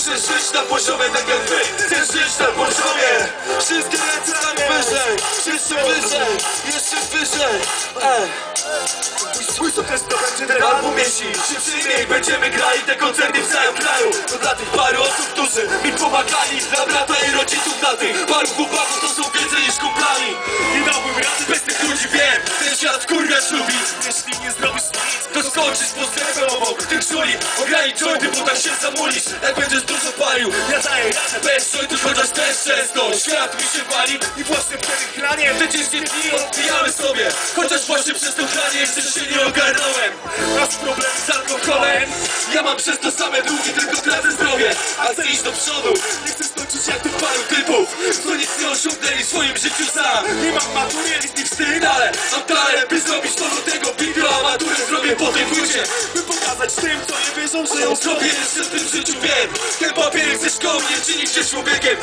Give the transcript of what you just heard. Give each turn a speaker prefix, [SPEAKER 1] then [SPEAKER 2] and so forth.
[SPEAKER 1] Muszę żyć na poziomie tak jak wy. Chcę żyć na poziomie. Wszystkie ręce tak wyżej. Jeszcze wyżej, jeszcze wyżej. Ej. Mój sukces to będzie ten album jeśli się przyjmie i będziemy grali te koncerty w całym kraju. To dla tych paru osób, którzy mi pomagali. Dla brata i rodziców, dla tych paru chłopaków To są więcej niż kumplami Nie dałbym rady bez tych ludzi, wiem. Ten świat kurwiać lubi. Jeśli nie zrobisz nic, to skończysz sklepem obok Tych żuli, ogranić jointy, bo tak się zamulisz. Jak będziesz dużo palił, ja daję bez jointów Chociaż też często. Świat mi się wali I właśnie wtedy chranie te ciężkie dni odbijamy sobie. Chociaż właśnie przez to chranie jeszcze się nie ogarnąłem. Masz problem z alkoholem? Ja mam przez to same długi, tylko tracę zdrowie. A chcę iść do przodu? Nie chcę skończyć jak tych paru typów Co nic nie osiągnęli w swoim życiu sam. Nie mam matury, jest mi wstyd, ale Mam talent, zrobię po tej płycie. By pokazać tym, co nie wierzą, że ją zrobię. Jeszcze w tym życiu wiem. Ten papier ze szkoły nie czyni cię człowiekiem